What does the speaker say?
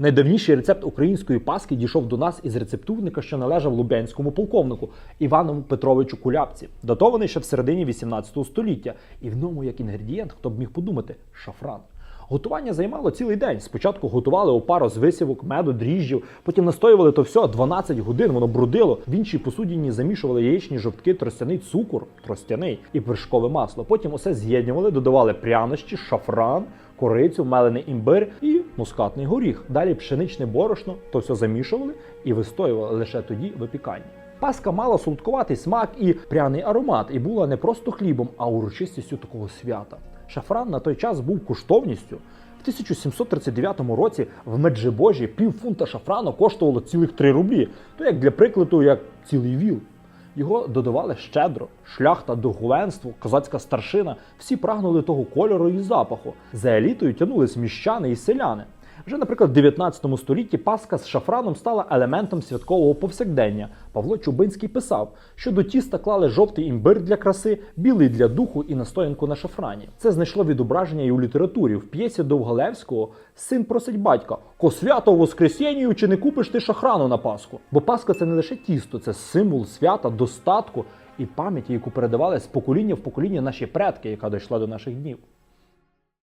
Найдавніший рецепт української паски дійшов до нас із рецептурника, що належав лубенському полковнику Івану Петровичу Куляпці, датований ще в середині 18 століття. І в ньому як інгредієнт, хто б міг подумати, шафран. Готування займало цілий день. Спочатку готували опару з висівок, меду, дріжджів, потім настоювали то все 12 годин, воно брудило. В іншій посудині замішували яєчні жовтки, тростяний цукор, тростяний і вершкове масло. Потім усе з'єднували, додавали прянощі, шафран, корицю, мелений імбир і мускатний горіх. Далі пшеничне борошно, то все замішували і вистоювали лише тоді випікання. Паска мала солодкуватий смак і пряний аромат, і була не просто хлібом, а урочистістю такого свята. Шафран на той час був коштовністю. В 1739 році в Меджибожі пів фунта шафрану коштувало цілих 3 рублі. То як для прикладу, як цілий віл. Його додавали щедро, шляхта, духовенство, козацька старшина. Всі прагнули того кольору і запаху. За елітою тянулись міщани і селяни. Вже, наприклад, в 19 столітті паска з шафраном стала елементом святкового повсякдення. Павло Чубинський писав, що до тіста клали жовтий імбир для краси, білий для духу і настоянку на шафрані. Це знайшло відображення і у літературі. В п'єсі Довгалевського син просить батька: Ко свято Воскресенію чи не купиш ти шахрану на Пасху? Бо Пасха це не лише тісто, це символ свята, достатку і пам'яті, яку передавали з покоління в покоління наші предки, яка дійшла до наших днів.